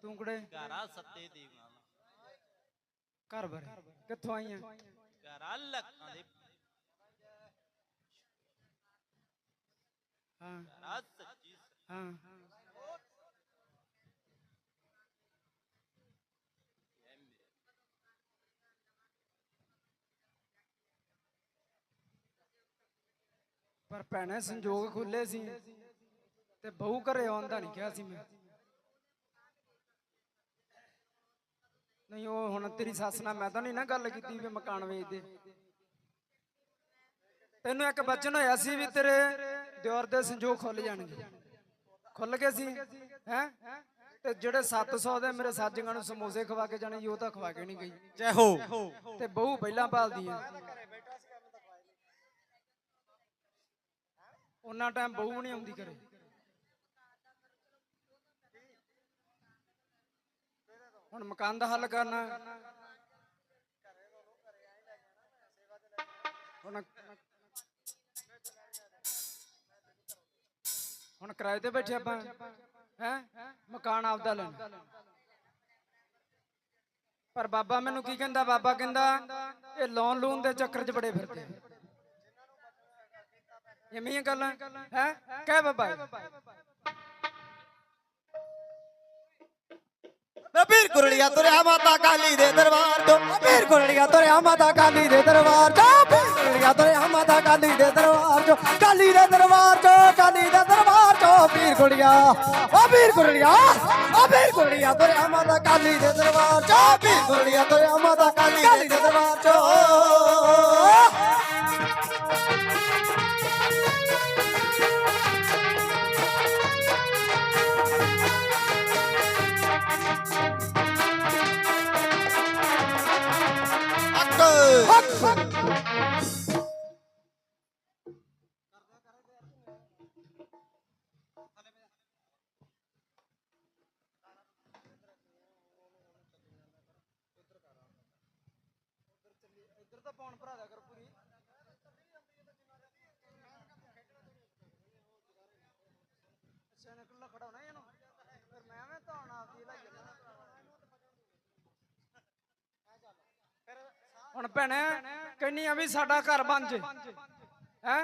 [SPEAKER 1] ਤੂੰ
[SPEAKER 4] ਘਰਾ ਸੱਤੇ ਦੀ
[SPEAKER 1] ਘਰ ਬਰ। ਕਿੱਥੋਂ ਆਈਆਂ
[SPEAKER 4] ਘਰਾ ਲੱਕਾਂ ਦੇ।
[SPEAKER 1] ਪਰ ਭੈਣੇ ਸੰਜੋਗ ਖੁੱਲੇ ਸੀ ਤੇ ਬਹੁ ਘਰੇ ਆਉਂਦਾ ਨਹੀਂ ਕਿਹਾ ਸੀ ਮੈਂ। ਨਹੀਂ ਉਹ ਹੁਣ ਤੇਰੀ ਸੱਸ ਨਾਲ ਮੈਂ ਤਾਂ ਨਹੀਂ ਨਾ ਗੱਲ ਕੀਤੀ ਵੀ ਮਕਾਨ ਵੇਚ ਦੇ ਤੈਨੂੰ ਇੱਕ ਬਚਨ ਹੋਇਆ ਸੀ ਵੀ ਤੇਰੇ ਦਿਓਰ ਦੇ ਸੰਜੋਗ ਖੁੱਲ ਜਾਣਗੇ। ਖੁੱਲ ਗਏ ਸੀ ਹੈ? ਤੇ ਜਿਹੜੇ 700 ਦੇ ਮੇਰੇ ਸਾਜੀਆਂ ਨੂੰ ਸਮੋਸੇ ਖਵਾ ਕੇ ਜਾਣੇ ਉਹ ਤਾਂ ਖਵਾ ਕੇ ਨਹੀਂ ਗਈ।
[SPEAKER 2] ਜੈ ਹੋ।
[SPEAKER 1] ਤੇ ਬਹੂ ਪਹਿਲਾਂ ਭਾਲਦੀ ਆ ਉਹਨਾਂ ਟਾਈਮ ਬਹੂ ਵੀ ਨਹੀਂ ਆਉਂਦੀ ਘਰੇ। ਹੁਣ ਮਕਾਨ ਦਾ ਹੱਲ ਕਰਨਾ। ਹੁਣ ਹੁਣ ਕਿਰਾਏ ਤੇ ਬੈਠੇ ਆਪਾਂ। ਹੈ? ਮਕਾਨ ਆਪਦਾ ਲੈਣਾ। ਪਰ ਬਾਬਾ ਮੈਨੂੰ ਕੀ ਕਹਿੰਦਾ? ਬਾਬਾ ਕਹਿੰਦਾ, ਇਹ ਲੋਨ ਲੂਨ ਦੇ ਚੱਕਰ 'ਚ ਬੜੇ ਫਿਰਦੇ ਇਵੇਂ ਹੀ ਗੱਲਾਂ। ਹੈ? ਕਹਿ ਬਾਬਾ
[SPEAKER 2] ਵੀਰ ਕੁਰੜੀਆ ਤੁਰਿਆ ਮਾਤਾ ਕਾਲੀ ਦੇ ਦਰਬਾਰ ਤੋਂ।
[SPEAKER 3] ਪੀਰ ਕੁਰੜੀਆ ਤੁਰਿਆ ਮਾਤਾ ਕਾਲੀ ਦੇ ਦਰਬਾਰ ਚੋਂ ਪੀਰ ਕੁਰੜੀਆ ਤੁਰਿਆ ਮਾਤਾ ਕਾਲੀ ਦੇ ਦਰਬਾਰ ਚੋਂ ਕਾਲੀ ਦੇ ਦਰਬਾਰ ਚੋਂ ਕਾਲੀ ਦੇ ਦਰਬਾਰ ਚੋਂ ਪੀਰ ਕੁਰੜੀਆ ਓ ਪੀਰ ਕੁਰੜੀਆ ਓ ਪੀਰ ਕੁਰੜੀਆ ਤੁਰਿਆ ਮਾਤਾ ਕਾਲੀ ਦੇ ਦਰਬਾਰ ਚੋਂ ਪੀਰ ਕੁਰੜੀਆ ਤੁਰਿਆ ਮਾਤਾ ਕਾਲੀ ਦੇ ਦਰਬਾਰ ਚੋਂ
[SPEAKER 1] fuck, fuck. ਹੁਣ ਭੈਣੇ ਕਹਿੰਨੀ ਆ ਵੀ ਸਾਡਾ ਘਰ ਬਣ ਜੇ। ਹੈ?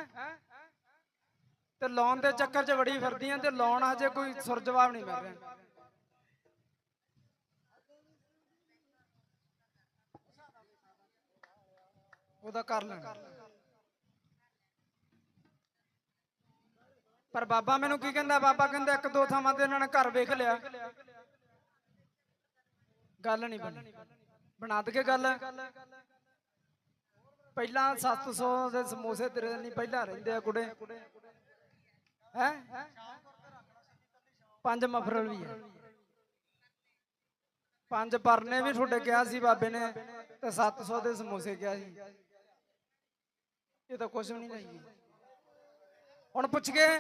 [SPEAKER 1] ਤੇ ਲੋਨ ਦੇ ਚੱਕਰ 'ਚ ਵੜੀ ਫਿਰਦੀਆਂ ਤੇ ਲੋਨ ਹਜੇ ਕੋਈ ਸੁਰ ਜਵਾਬ ਨਹੀਂ ਮਿਲ ਰਿਹਾ। ਉਹਦਾ ਕਰ ਲੈਣਾ। ਪਰ ਬਾਬਾ ਮੈਨੂੰ ਕੀ ਕਹਿੰਦਾ? ਬਾਬਾ ਕਹਿੰਦਾ ਇੱਕ ਦੋ ਥਾਵਾਂ ਤੇ ਇਹਨਾਂ ਨੇ ਘਰ ਵੇਖ ਲਿਆ। ਗੱਲ ਨਹੀਂ ਬਣੀ। ਬਣਾ ਦਗੇ ਗੱਲ। ਪਹਿਲਾਂ 700 ਦੇ ਸਮੋਸੇ ਤੇਰੇ ਨਹੀਂ ਪਹਿਲਾਂ ਰਹਿੰਦੇ ਆ ਕੁੜੇ। ਹੈ? ਪੰਜ ਮਫਰਲ ਵੀ ਹੈ ਪੰਜ ਪਰਨੇ ਵੀ ਤੁਹਾਡੇ ਕਿਹਾ ਸੀ ਬਾਬੇ ਨੇ, ਤੇ 700 ਦੇ ਸਮੋਸੇ ਕਿਹਾ ਸੀ। ਇਹ ਤਾਂ ਕੁਝ ਵੀ ਨਹੀਂ ਲਈ ਹੁਣ ਪੁੱਛ ਗਏ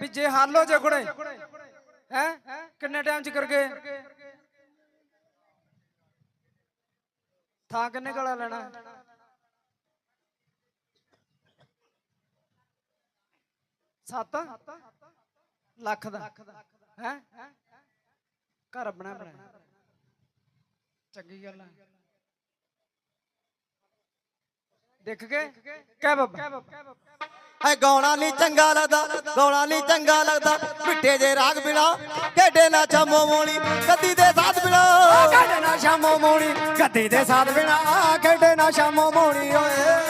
[SPEAKER 1] ਵੀ ਜੇ ਹੱਲ ਹੋ ਜੇ ਕੁੜੇ, ਹੈ? ਕਿੰਨੇ ਟਾਈਮ ਚ ਕਰ ਗਏ? ਥਾਂ ਕਿੰਨੇ ਕੋਲ ਲੈਣਾ? ਸੱਤ ਲੱਖ ਦਾ ਹੈ? ਘਰ ਬਣਾ ਬਣਾ ਚੰਗੀ ਗੱਲ ਹੈ ਦੇਖ ਕੇ? ਕਹਿ ਬਾਬਾ।
[SPEAKER 2] ਹੈ ਗਾਉਣਾ ਨਹੀਂ ਚੰਗਾ ਲੱਗਦਾ ਗਾਉਣਾ ਨਹੀਂ ਚੰਗਾ ਲੱਗਦਾ। ਮਿੱਠੇ ਜੇ ਰਾਗ ਬਿਨਾ ਖੇਡੇ ਨਾ ਚਮੋ ਮੋਲੀ ਗੱਦੀ ਦੇ ਸਾਥ ਬਿਨਾ।
[SPEAKER 3] ਖੇਡੇ ਨਾ ਸ਼ਾਮੋ ਮੋਣੀ ਗੱਦੀ ਦੇ ਸਾਥ ਬਿਨਾ ਖੇਡੇ ਨਾ ਸ਼ਾਮੋ ਮੋਣੀ ਓਏ।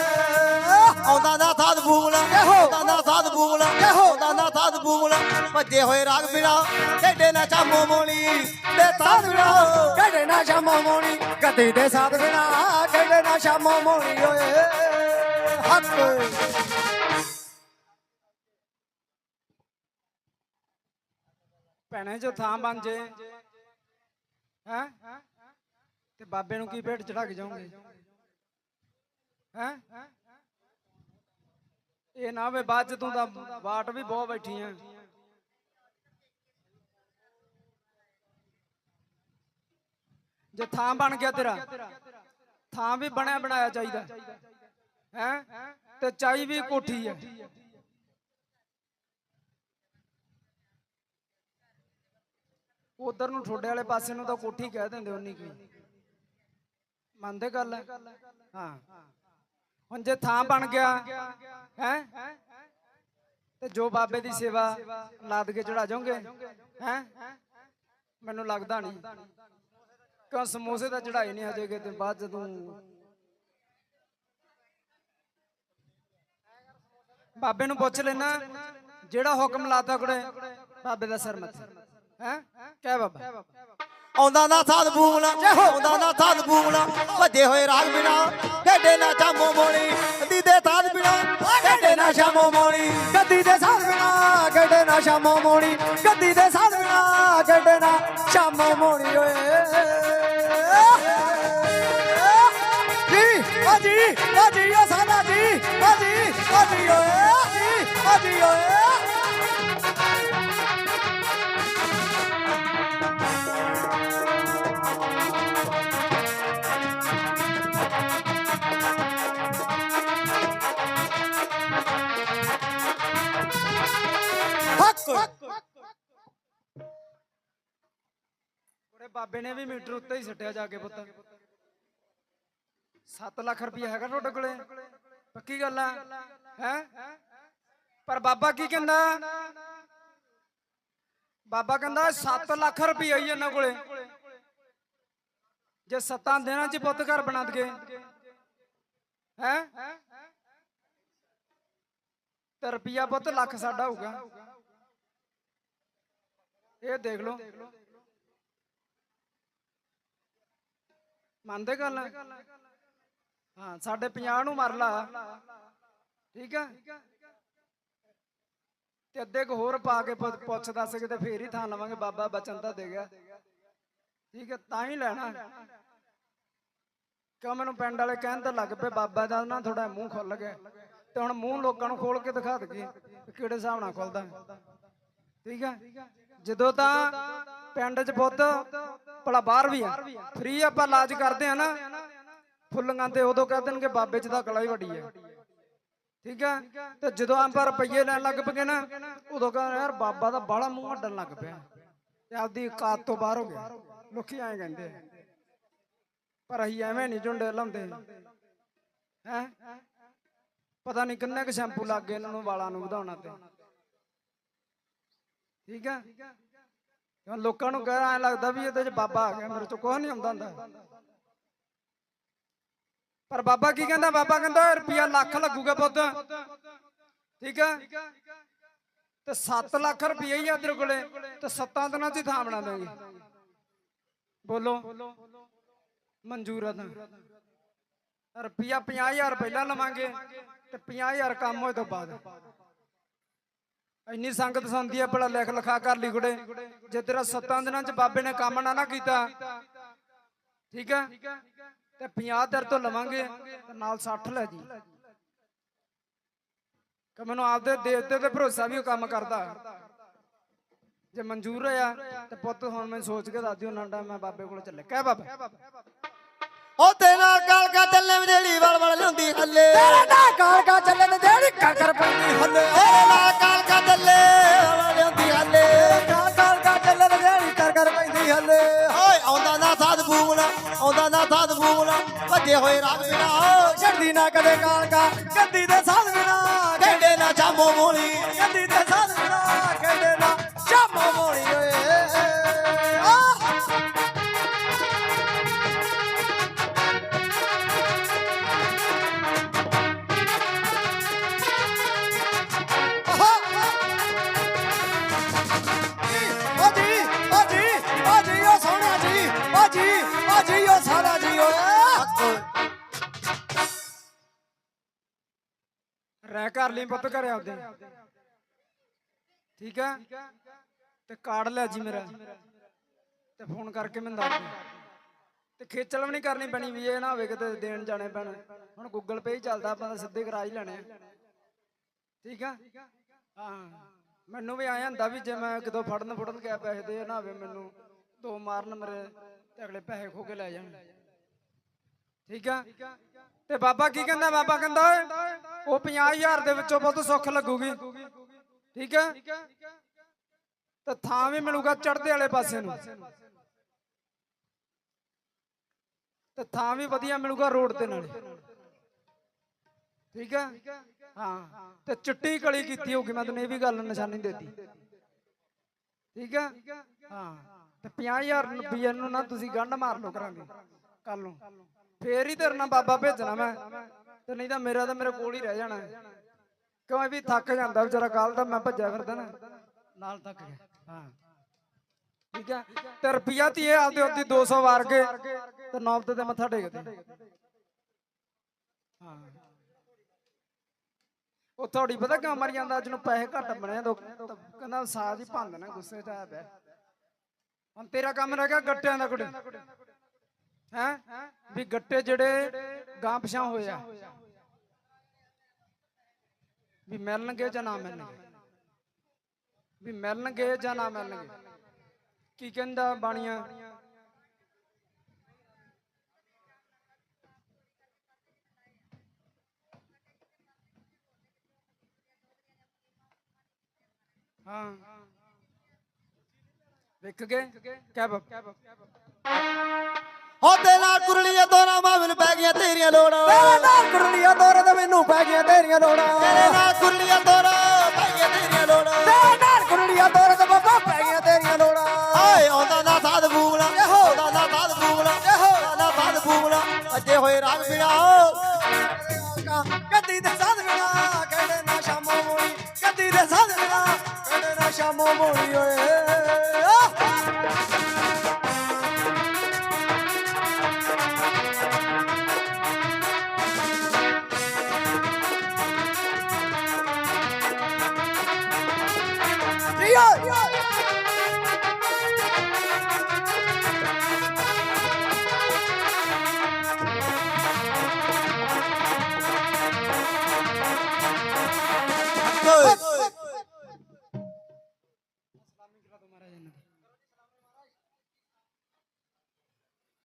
[SPEAKER 2] ਆਉਂਦਾ ਨਾ ਸਾਧ ਬੂਗਲਾ ਆਉਂਦਾ ਨਾ ਸਾਧ ਬੂਗਲਾ ਆਉਂਦਾ ਨਾ ਸਾਧ ਬੂਗਲਾ। ਭੱਜੇ ਹੋਏ ਰਾਗ ਬਿਨਾ ਖੇਡੇ ਨਾ ਚਮੋ ਮੋਲੀ ਦੇ ਸਾਥ ਬਿਨਾ।
[SPEAKER 3] ਖੇਡੇ ਨਾ ਸ਼ਾਮੋ ਮੋਣੀ ਗੱਦੀ ਦੇ ਸਾਥ ਬਿਨਾ ਖੇਡੇ ਨਾ ਸ਼ਾਮੋ ਮੋਣੀ ਓਏ ਹੱਕ।
[SPEAKER 1] ਭੈਣੇ ਜੋ ਥਾਂ ਬਣ ਜੇ ਹੈ? ਤੇ ਬਾਬੇ ਨੂੰ ਕੀ ਭੇਟ ਚੜਾ ਕੇ ਜਾਓਗੇ? ਹੈ? ਇਹ ਨਾ ਵੇ ਬਾਅਦ ਚ ਤੂੰ ਤਾਂ ਬਾਟ ਵੀ ਬਹੁਤ ਬੈਠੀ ਆ ਜੇ ਥਾਂ ਬਣ ਗਿਆ ਤੇਰਾ, ਥਾਂ ਵੀ ਬਣਿਆ ਬਣਾਇਆ ਚਾਹੀਦਾ। ਹੈ? ਤੇ ਚਾਈ ਵੀ ਕੋਠੀ ਹੈ ਉਧਰ ਨੂੰ ਠੋਡੇ ਵਾਲੇ ਪਾਸੇ ਨੂੰ ਤਾਂ ਕੋਠੀ ਕਹਿ ਦਿੰਦੇ ਉਨੀ ਕੀ। ਮੰਨਦੇ ਗੱਲ? ਹਾਂ। ਹੁਣ ਜੇ ਥਾਂ ਬਣ ਗਿਆ, ਹੈ? ਤੇ ਜੋ ਬਾਬੇ ਦੀ ਸੇਵਾ ਲਾਦ ਕੇ ਚੜਾ ਜਾਓਗੇ, ਹੈ? ਮੈਨੂੰ ਲੱਗਦਾ ਨਹੀਂ। ਕਿਉਂ ਸਮੋਸੇ ਤਾਂ ਚੜਾਈ ਨਹੀਂ ਹਜੇ ਕਿਤੇ, ਬਾਅਦ ਜਦੋਂ ਬਾਬੇ ਨੂੰ ਪੁੱਛ ਲੈਣਾ, ਜਿਹੜਾ ਹੁਕਮ ਲਾਤਾ ਕੁੜੇ, ਬਾਬੇ ਦਾ ਸਿਰ ਮੱਥੇ। ਹੈ? ਕਹਿ ਬਾਬਾ।
[SPEAKER 2] ਆਉਂਦਾ ਨਾ ਸਾਧ ਬੂਮਣਾ ਆਉਂਦਾ ਨਾ ਸਾਧ ਬੂਮਣਾ ਭੱਜੇ ਹੋਏ ਰਾਗ ਬਿਨਾ ਢੇਡੇ ਨਾ ਚਾਮੋ ਮੋਣੀ ਦੀਦੇ ਸਾਧ ਬਿਨਾ ਢੇਡੇ ਨਾ ਸ਼ਾਮੋ ਮੋਣੀ
[SPEAKER 3] ਗੱਦੀ ਦੇ ਸਾਧ ਬਿਨਾ ਗੱਡੇ ਨਾ ਸ਼ਾਮੋ ਮੋਣੀ ਗੱਦੀ ਦੇ ਸਾਧ ਬਿਨਾ ਗੱਡੇ ਨਾ ਸ਼ਾਮੋ ਮੋਣੀ ਓਏ। ਜੀ ਆਜੀ ਆਜੀ ਓ ਸਾਡਾ ਜੀ ਆਜੀ ਆਜੀ ਓਏ ਆਜੀ ਆਜੀ ਓਏ। ਹੱਕ
[SPEAKER 1] ਬਾਬੇ ਨੇ ਵੀ ਮੀਟਰ ਉੱਤੇ ਹੀ ਸੱਟਿਆ ਜਾ ਕੇ ਪੁੱਤ। 7 ਲੱਖ ਰੁਪਏ ਹੈਗਾ ਤੁਹਾਡੇ ਕੋਲੇ। ਪੱਕੀ ਗੱਲ ਆ। ਹੈ? ਪਰ ਬਾਬਾ ਕੀ ਕਹਿੰਦਾ? ਬਾਬਾ ਕਹਿੰਦਾ 7 ਲੱਖ ਰੁਪਏ ਹੀ ਇਹਨਾਂ ਕੋਲੇ। ਜੇ ਸੱਤਾਂ ਦਿਨਾਂ ਚ ਪੁੱਤ ਘਰ ਬਣਾ ਦਗੇ ਹੈ? ਤੇ ਰੁਪਿਆ ਪੁੱਤ ਲੱਖ ਸਾਡਾ ਹੋਊਗਾ। ਇਹ ਦੇਖ ਲਓ। ਮੰਨਦੇ ਗੱਲ? ਹਾਂ, ਸਾਡੇ 50 ਨੂੰ ਮਰ ਲਾ। ਠੀਕ ਆ ਤੇ ਅੱਧੇ ਕੁ ਹੋਰ ਪਾ ਕੇ ਪੁੱਛ ਦੱਸ ਕੇ ਤੇ ਫੇਰ ਹੀ ਥਾਂ ਲਵਾਂਗੇ, ਬਾਬਾ ਬਚਨ ਤਾਂ ਦੇ ਗਿਆ। ਠੀਕ ਹੈ, ਤਾਂ ਹੀ ਲੈਣਾ। ਕਿਉਂ ਮੈਨੂੰ ਪਿੰਡ ਵਾਲੇ ਕਹਿਣ ਤਾਂ ਲੱਗ ਪਏ, ਬਾਬਾ ਦਾ ਨਾ ਥੋੜਾ ਮੂੰਹ ਖੁੱਲ ਗਿਆ। ਤੇ ਹੁਣ ਮੂੰਹ ਲੋਕਾਂ ਨੂੰ ਖੋਲ ਕੇ ਦਿਖਾ ਦਈਏ ਕਿਹੜੇ ਹਿਸਾਬ ਨਾਲ ਖੁੱਲਦਾ। ਠੀਕ ਆ ਜਦੋਂ ਤਾਂ ਪਿੰਡ 'ਚ ਬੁੱਧ, ਭਲਾ ਬਾਹਰ ਵੀ ਆ। ਫ੍ਰੀ ਆਪਾਂ ਇਲਾਜ ਕਰਦੇ ਆ ਨਾ। ਫੁੱਲੀਆਂ ਤੇ ਉਦੋਂ ਕਹਿ ਦੇਣਗੇ ਬਾਬੇ 'ਚ ਤਾਂ ਕਲਾ ਹੀ ਵੱਡੀ ਹੈ ਠੀਕ ਆ? ਤੇ ਜਦੋਂ ਆਪਾਂ ਰੁਪਈਏ ਲੈਣ ਲੱਗ ਪਏ ਨਾ, ਉਦੋਂ ਕਹਿੰਦੇ ਯਾਰ ਬਾਬਾ ਦਾ ਬਾਲਾ ਮੂੰਹ ਅੱਡਣ ਲੱਗ ਪਿਆ। ਤੇ ਆਪਦੀ ਕਾਤ ਤੋਂ ਬਾਹਰ ਹੋ ਗਿਆ। ਲੋਕੀ ਐਂ ਕਹਿੰਦੇ ਪਰ ਅਸੀਂ ਐਵੇਂ ਨਹੀਂ ਝੁੰਡੇ ਲਾਉਂਦੇ। ਹੈ? ਪਤਾ ਨਹੀਂ ਕਿੰਨੇ ਕੁ ਸ਼ੈਂਪੂ ਲੱਗ ਗਏ ਇਹਨਾਂ ਨੂੰ ਵਾਲਾਂ ਨੂੰ ਵਧਾਉਣਾ ਤੇ। ਠੀਕ ਆ ਹੁਣ ਲੋਕਾਂ ਨੂੰ ਕਹਿ ਐ ਲੱਗਦਾ ਵੀ ਇਹਦੇ ਚ ਬਾਬਾ ਆ ਗਿਆ, ਮੇਰੇ ਚ ਕੁਝ ਨਹੀਂ ਆਉਂਦਾ ਹੁੰਦਾ। ਪਰ ਬਾਬਾ ਕੀ ਕਹਿੰਦਾ? ਬਾਬਾ ਕਹਿੰਦਾ ਰੁਪਿਆ ਲੱਖ ਲੱਗੂਗਾ ਪੁੱਤ ਠੀਕ ਆ ਤੇ 7 ਲੱਖ ਰੁਪਈਆ ਹੀ ਆ ਤੇਰੇ ਕੋਲੇ, ਤੇ 7 ਦਿਨਾਂ ਚ ਹੀ ਥਾਂ ਬਣਾ ਦੇਂਗੇ। ਬੋਲੋ। ਮਨਜ਼ੂਰ ਆ ਤਾਂ ਰੁਪਿਆ 50000 ਪਹਿਲਾਂ ਲਵਾਂਗੇ, ਤੇ 50000 ਕੰਮ ਹੋਏ ਤੋਂ ਬਾਅਦ। ਇੰਨੀ ਸੰਗਤ ਸੁਣਦੀ ਆ ਬੜਾ ਲਿਖ ਲਿਖਾ ਕਰ ਲਈ ਗੁੜੇ ਜੇ ਤੇਰਾ 7 ਦਿਨਾਂ ਚ ਬਾਬੇ ਨੇ ਕੰਮ ਨਾ ਨਾ ਕੀਤਾ, ਠੀਕ ਆ ਤੇ 50 ਦਰ ਤੋਂ ਲਵਾਂਗੇ, ਤੇ ਨਾਲ 60 ਲੈ ਜੀ। ਕਿ ਮੈਨੂੰ ਆਪਦੇ ਦੇਵਤੇ ਤੇ ਭਰੋਸਾ ਵੀ ਉਹ ਕੰਮ ਕਰਦਾ। ਜੇ ਮਨਜ਼ੂਰ ਹੋਇਆ, ਤੇ ਪੁੱਤ ਹੁਣ ਮੈਂ ਸੋਚ ਕੇ ਦੱਸ ਦਿਓ ਨਾਂਡਾ ਮੈਂ ਬਾਬੇ ਕੋਲ ਚੱਲੇ ਕਹਿ ਬਾਬਾ।
[SPEAKER 2] ਉਹ ਤੇ ਨਾਲ ਕਾਲਕਾ ਚੱਲੇ ਜਿਹੜੀ ਵਲ ਵਲ ਲਿਉਂਦੀ ਹੱਲੇ।
[SPEAKER 3] ਤੇਰੇ ਨਾਲ ਕਾਲਕਾ ਚੱਲੇ ਨੇ ਦੇੜੀ ਕਰ ਕਰ ਪੈਂਦੀ ਹੱਲੇ
[SPEAKER 2] ਤੇਰੇ ਨਾਲ ਕਾਲਕਾ ਚੱਲੇ ਵਲ ਲਿਉਂਦੀ ਹੱਲੇ।
[SPEAKER 3] ਕਾਲ ਕਾਲਕਾ ਚੱਲੇ ਨੇ ਦੇੜੀ ਕਰ ਕਰ ਪੈਂਦੀ ਹੱਲੇ।
[SPEAKER 2] ਓਏ ਆਉਂਦਾ ਨਾ ਸਾਧ ਬੂਮਣਾ ਆਉਂਦਾ ਨਾ ਸਾਧ ਬੂਮਣਾ ਭੱਜੇ ਹੋਏ ਰਾਗ ਬਿਨਾ
[SPEAKER 3] ਛੱਡਦੀ ਨਾ ਕਦੇ ਕਾਲਕਾ ਗੱਦੀ ਦੇ ਸਾਧ ਬਿਨਾ
[SPEAKER 2] ਢੇਡੇ ਨਾ ਚਾਮੋ ਮੋਣੀ
[SPEAKER 3] ਗੱਦੀ
[SPEAKER 1] ਲਈ ਪੁੱਤ ਘਰੇ ਆਪਦੇ। ਠੀਕ ਆ ਤੇ ਕਾਰਡ ਲੈ ਜੀ ਮੇਰਾ। ਤੇ ਫੋਨ ਕਰਕੇ ਮੈਨੂੰ ਦੱਸ ਦੇ। ਤੇ ਖੇਚਲ ਵੀ ਨਹੀਂ ਕਰਨੀ ਪੈਣੀ ਵੀ ਇਹ ਨਾ ਹੋਵੇ ਕਿਤੇ ਦੇਣ ਜਾਣੇ ਪੈਣ। ਹੁਣ ਗੂਗਲ ਪੇ ਹੀ ਚੱਲਦਾ, ਆਪਾਂ ਤਾਂ ਸਿੱਧੇ ਕਰਾ ਹੀ ਲੈਣੇ ਠੀਕ ਆ ਹਾਂ। ਮੈਨੂੰ ਵੀ ਆਇਆ ਹੁੰਦਾ ਵੀ ਜੇ ਮੈਂ ਕਿਤੋਂ ਫੜਨ ਫੜਨ ਗਿਆ ਪੈਸੇ ਦੇ ਨਾ ਹੋਵੇ ਮੈਨੂੰ ਦੋ ਮਾਰਨ ਮੇਰੇ ਤੇ ਅਗਲੇ ਪੈਸੇ ਖੋ ਕੇ ਲੈ ਜਾਣ। ਠੀਕ ਆ ਤੇ ਬਾਬਾ ਕੀ ਕਹਿੰਦਾ? ਬਾਬਾ ਕਹਿੰਦਾ ਓਏ, ਉਹ 50000 ਦੇ ਵਿੱਚੋਂ ਬਹੁਤ ਸੁੱਖ ਲੱਗੂਗੀ। ਠੀਕ ਆ ਤੇ ਥਾਂ ਵੀ ਮਿਲੂਗਾ ਚੜ੍ਹਦੇ ਵਾਲੇ ਪਾਸੇ ਨੂੰ। ਤੇ ਥਾਂ ਵੀ ਵਧੀਆ ਮਿਲੂਗਾ ਰੋਡ ਤੇ ਨਾਲੇ ਠੀਕ ਆ ਹਾਂ। ਤੇ ਚਿੱਟੀ ਕਲੀ ਕੀਤੀ ਹੋਗੀ ਮੈਂ ਤੈਨੂੰ ਇਹ ਵੀ ਗੱਲ ਨਿਸ਼ਾਨੀ ਦੇਤੀ। ਠੀਕ ਹੈ? ਹਾਂ। ਤੇ 50000 ਰੁਪਏ ਨੂੰ ਨਾ ਤੁਸੀਂ ਗੰਢ ਮਾਰ ਲਓ ਕਰਾਂਗੇ। ਕੱਲ ਨੂੰ ਫੇਰ ਹੀ ਤੇਰੇ ਨਾਲ ਬਾਬਾ ਭੇਜਣਾ ਮੈਂ। ਤੇ ਨਹੀਂ ਤਾਂ ਮੇਰਾ ਤਾਂ ਮੇਰੇ ਕੋਲ ਹੀ ਰਹਿ ਜਾਣਾ। ਕਿਉਂ ਇਹ ਵੀ ਥੱਕ ਜਾਂਦਾ ਵਿਚਾਰਾ ਕੱਲ ਦਾ ਮੈਂ ਭੱਜਿਆ ਫਿਰਦਾ ਨਾ। ਨਾਲ ਥੱਕ ਗਿਆ। ਹਾਂ। ਠੀਕ ਹੈ। ਤੇ ਰੁਪਿਆ ਤੀ ਇਹ ਆਪਦੇ ਉਹਦੀ 200 ਵਾਰ ਕੇ ਤੇ ਨੌਬਤ ਤੇ ਮੱਥਾ ਟੇਕਦੇ ਹਾਂ। ਉਹ ਥੋੜੀ ਪਤਾ ਕਿਉਂ ਮਰ ਜਾਂਦਾ? ਅੱਜ ਨੂੰ ਪੈਸੇ ਘੱਟ ਬਣੇ ਦੋ ਕਹਿੰਦਾ ਸਾਜ ਹੀ ਭੰਦ ਨਾ ਗੁੱਸੇ ਚ ਆਇਆ ਪਿਆ। ਹੁਣ ਤੇਰਾ ਕੰਮ ਰਹਿ ਗਿਆ ਗੱਟਿਆਂ ਦਾ ਕੁੜੇ। ਹੈ? ਵੀ ਗੱਟੇ ਜਿਹੜੇ ਗਾਂ ਪਛਾਂ ਹੋਏ ਵੀ ਮਿਲਣਗੇ ਜਾਂ ਨਾ ਮਿਲਣਗੇ? ਵੀ ਮਿਲਣਗੇ ਜਾਂ ਨਾ ਮਿਲਣਗੇ? ਕੀ ਕਹਿੰਦਾ ਬਾਣੀਆਂ? ਹਾਂ। ਵੇਖ ਗਏ ਕਹਿ
[SPEAKER 2] ਤੇ ਨਾਲ ਕੁਰਲੀਆਂ ਦੋਨਾਂ ਮਾਵਲ ਪੈ ਗਈਆਂ ਤੇਰੀਆਂ ਲੋੜਾਂ।
[SPEAKER 3] ਤੇਰੇ ਨਾਲ ਕੁਰਲੀਆਂ ਦੋਰੇ ਤੇ ਮੈਨੂੰ ਪੈ ਗਈਆਂ ਤੇਰੀਆਂ ਲੋੜਾਂ।
[SPEAKER 2] ਤੇਰੇ ਨਾਲ ਕੁਰਲੀਆਂ ਦੋਨਾਂ ਪੈ ਗਈਆਂ ਤੇਰੀਆਂ ਲੋੜਾਂ।
[SPEAKER 3] ਤੇਰੇ ਨਾਲ ਕੁਰਲੀਆਂ ਦੋਰੇ ਤੇ ਬਾਬਾ ਪੈ ਗਈਆਂ ਤੇਰੀਆਂ ਲੋੜਾਂ।
[SPEAKER 2] ਆਏ ਆਉਂਦਾ ਨਾ ਸਾਧ ਬੂਗਲਾ ਆਉਂਦਾ ਨਾ ਸਾਧ ਬੂਗਲਾ ਆਉਂਦਾ ਨਾ ਸਾਧ ਬੂਗਲਾ ਅੱਜੇ ਹੋਏ ਰਾਗ ਬਿਨਾ।
[SPEAKER 3] ਗੱਦੀ ਦੇ ਸਾਧਣਾ ਕਹਿੰਦੇ ਨਾ ਸ਼ਾਮੋ ਮੋਣੀ ਗੱਦੀ ਦੇ ਸਾਧਣਾ ਕਹਿੰਦੇ ਨਾ ਸ਼ਾਮੋ ਮੋਣੀ ਓਏ।